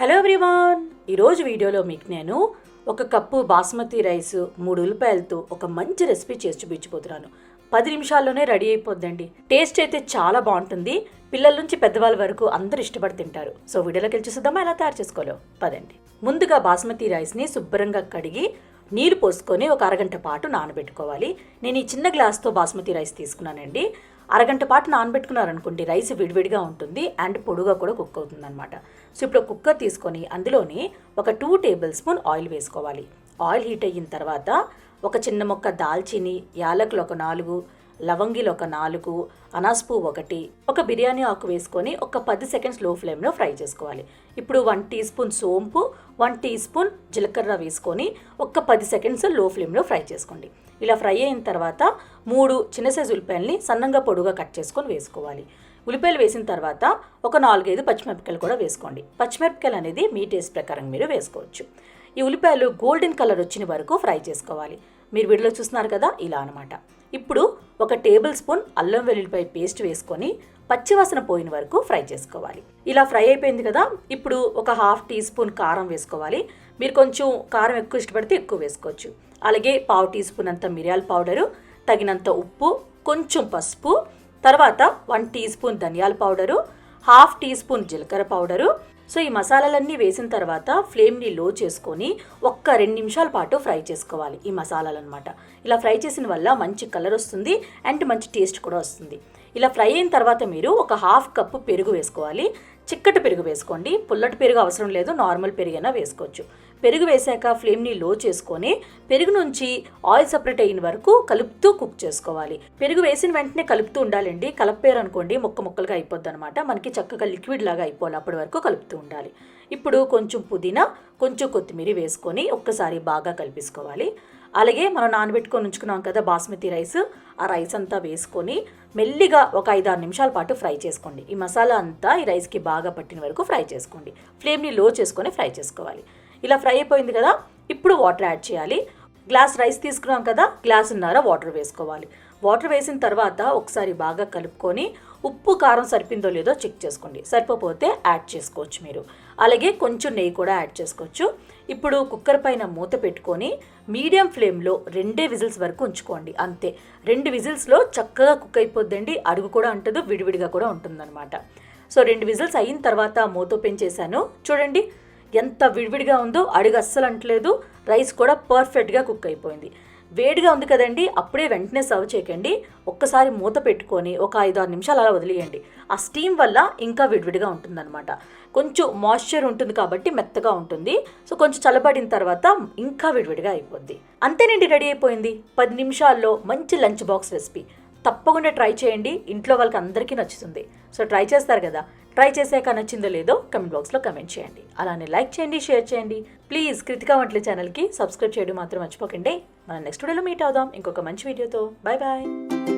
Hello everyone ఈరోజు వీడియోలో మీకు నేను ఒక కప్పు బాస్మతి రైస్ మూడు ఉల్లిపాయలతో ఒక మంచి రెసిపీ చేసి చూపించిపోతున్నాను పది నిమిషాల్లోనే రెడీ అయిపోద్దండి. టేస్ట్ అయితే చాలా బాగుంటుంది. పిల్లల నుంచి పెద్దవాళ్ళ వరకు అందరూ ఇష్టపడి తింటారు. సో వీడియోలోకి వెళ్ళి చూద్దామా ఎలా తయారు చేసుకోవాలో పదండి. ముందుగా బాస్మతి రైస్ని శుభ్రంగా కడిగి నీళ్ళు పోసుకొని ఒక అరగంట పాటు నానబెట్టుకోవాలి. నేను ఈ చిన్న గ్లాస్తో బాస్మతి రైస్ తీసుకున్నానండి. అరగంట పాటు నానబెట్టుకున్నారనుకోండి రైస్ విడివిడిగా ఉంటుంది అండ్ పొడుగా కూడా కుక్ అవుతుంది అనమాట సో ఇప్పుడు కుక్కర్ తీసుకొని అందులోని ఒక టూ టేబుల్ స్పూన్ ఆయిల్ వేసుకోవాలి. ఆయిల్ హీట్ అయిన తర్వాత ఒక చిన్న మొక్క దాల్చిని యాలకులు ఒక నాలుగు లవంగిలు ఒక నాలుగు అనాస్పు ఒకటి ఒక బిర్యానీ ఆకు వేసుకొని ఒక పది సెకండ్స్లో ఫ్లేమ్లో ఫ్రై చేసుకోవాలి. ఇప్పుడు వన్ టీ స్పూన్ సోంపు వన్ టీ స్పూన్ జీలకర్ర వేసుకొని ఒక పది సెకండ్స్లో ఫ్లేమ్లో ఫ్రై చేసుకోండి. ఇలా ఫ్రై అయిన తర్వాత మూడు చిన్న సైజు ఉల్లిపాయల్ని సన్నంగా పొడుగా కట్ చేసుకొని వేసుకోవాలి. ఉల్లిపాయలు వేసిన తర్వాత ఒక నాలుగైదు పచ్చిమిరపకాయలు కూడా వేసుకోండి. పచ్చిమిరపకాయలు అనేది మీ టేస్ట్ ప్రకారం మీరు వేసుకోవచ్చు. ఈ ఉల్లిపాయలు గోల్డెన్ కలర్ వచ్చిన వరకు ఫ్రై చేసుకోవాలి. మీరు వీడియోలో చూస్తున్నారు కదా ఇలా అనమాట ఇప్పుడు ఒక టేబుల్ స్పూన్ అల్లం వెల్లుల్లిపాయ పేస్ట్ వేసుకొని పచ్చివాసన పోయిన వరకు ఫ్రై చేసుకోవాలి. ఇలా ఫ్రై అయిపోయింది కదా ఇప్పుడు ఒక హాఫ్ టీ స్పూన్ కారం వేసుకోవాలి. మీరు కొంచెం కారం ఎక్కువ ఇష్టపడితే ఎక్కువ వేసుకోవచ్చు. అలాగే పావు టీ స్పూన్ అంత మిరియాల పౌడరు తగినంత ఉప్పు కొంచెం పసుపు తర్వాత వన్ టీ స్పూన్ ధనియాల పౌడరు హాఫ్ టీ స్పూన్ జీలకర్ర పౌడరు సో ఈ మసాలాలన్నీ వేసిన తర్వాత ఫ్లేమ్ని లో చేసుకొని ఒక్క రెండు నిమిషాల పాటు ఫ్రై చేసుకోవాలి ఈ మసాలాలు అనమాట ఇలా ఫ్రై చేసిన వల్ల మంచి కలర్ వస్తుంది అండ్ మంచి టేస్ట్ కూడా వస్తుంది. ఇలా ఫ్రై అయిన తర్వాత మీరు ఒక హాఫ్ కప్పు పెరుగు వేసుకోవాలి. చిక్కటి పెరుగు వేసుకోండి. పుల్లటి పెరుగు అవసరం లేదు. నార్మల్ పెరుగైనా వేసుకోవచ్చు. పెరుగు వేశాక ఫ్లేమ్ని లో చేసుకొని పెరుగు నుంచి ఆయిల్ సపరేట్ అయిన వరకు కలుపుతూ కుక్ చేసుకోవాలి. పెరుగు వేసిన వెంటనే కలుపుతూ ఉండాలండి. కలపారు అనుకోండి ముక్క ముక్కలుగా అయిపోద్ది అనమాట మనకి చక్కగా లిక్విడ్ లాగా అయిపోవాలి. అప్పటి వరకు కలుపుతూ ఉండాలి. ఇప్పుడు కొంచెం పుదీనా కొంచెం కొత్తిమీర వేసుకొని ఒక్కసారి బాగా కలిపేసుకోవాలి. అలాగే మనం నానబెట్టుకొని ఉంచుకున్నాం కదా బాస్మతి రైస్ ఆ రైస్ అంతా వేసుకొని మెల్లిగా ఒక ఐదు ఆరు నిమిషాల పాటు ఫ్రై చేసుకోండి. ఈ మసాలా అంతా ఈ రైస్కి బాగా పట్టిన వరకు ఫ్రై చేసుకోండి. ఫ్లేమ్ని లో చేసుకొని ఫ్రై చేసుకోవాలి. ఇలా ఫ్రై అయిపోయింది కదా ఇప్పుడు వాటర్ యాడ్ చేయాలి. గ్లాస్ రైస్ తీసుకున్నాం కదా గ్లాసున్నర వాటర్ వేసుకోవాలి. వాటర్ వేసిన తర్వాత ఒకసారి బాగా కలుపుకొని ఉప్పు కారం సరిపోయిందో లేదో చెక్ చేసుకోండి. సరిపోతే యాడ్ చేసుకోవచ్చు మీరు. అలాగే కొంచెం నెయ్యి కూడా యాడ్ చేసుకోవచ్చు. ఇప్పుడు కుక్కర్ పైన మూత పెట్టుకొని మీడియం ఫ్లేమ్లో రెండే విజిల్స్ వరకు ఉంచుకోండి. అంతే. రెండు విజిల్స్లో చక్కగా కుక్ అయిపోద్దండి. అడుగు కూడా ఉంటుంది విడివిడిగా కూడా ఉంటుందన్నమాట. సో రెండు విజిల్స్ అయిన తర్వాత మూత ఓపెన్ చేశాను. చూడండి. ఎంత విడివిడిగా ఉందో అడుగు అస్సలు అంటలేదు రైస్ కూడా పర్ఫెక్ట్గా కుక్ అయిపోయింది. వేడిగా ఉంది కదండి అప్పుడే వెంటనే సర్వ్ చేయకండి. ఒక్కసారి మూత పెట్టుకొని ఒక ఐదు ఆరు నిమిషాలు అలా వదిలేయండి. ఆ స్టీమ్ వల్ల ఇంకా విడివిడిగా ఉంటుందన్నమాట. కొంచెం మాయిశ్చర్ ఉంటుంది కాబట్టి మెత్తగా ఉంటుంది. సో కొంచెం చల్లబడిన తర్వాత ఇంకా విడివిడిగా అయిపోద్ది. అంతేనండి రెడీ అయిపోయింది. పది నిమిషాల్లో మంచి లంచ్ బాక్స్ రెసిపీ. తప్పకుండా ట్రై చేయండి. ఇంట్లో వాళ్ళకి అందరికీ నచ్చుతుంది. సో ట్రై చేస్తారు కదా. ట్రై చేసాక నచ్చిందో లేదో కమెంట్ బాక్స్లో కమెంట్ చేయండి. అలానే లైక్ చేయండి షేర్ చేయండి. ప్లీజ్ కృతికా వంటల ఛానల్కి సబ్స్క్రైబ్ చేయడం మాత్రం మర్చిపోకండి. మనం నెక్స్ట్ వీడియోలో మీట్ అవుదాం. ఇంకొక మంచి వీడియోతో. Bye bye.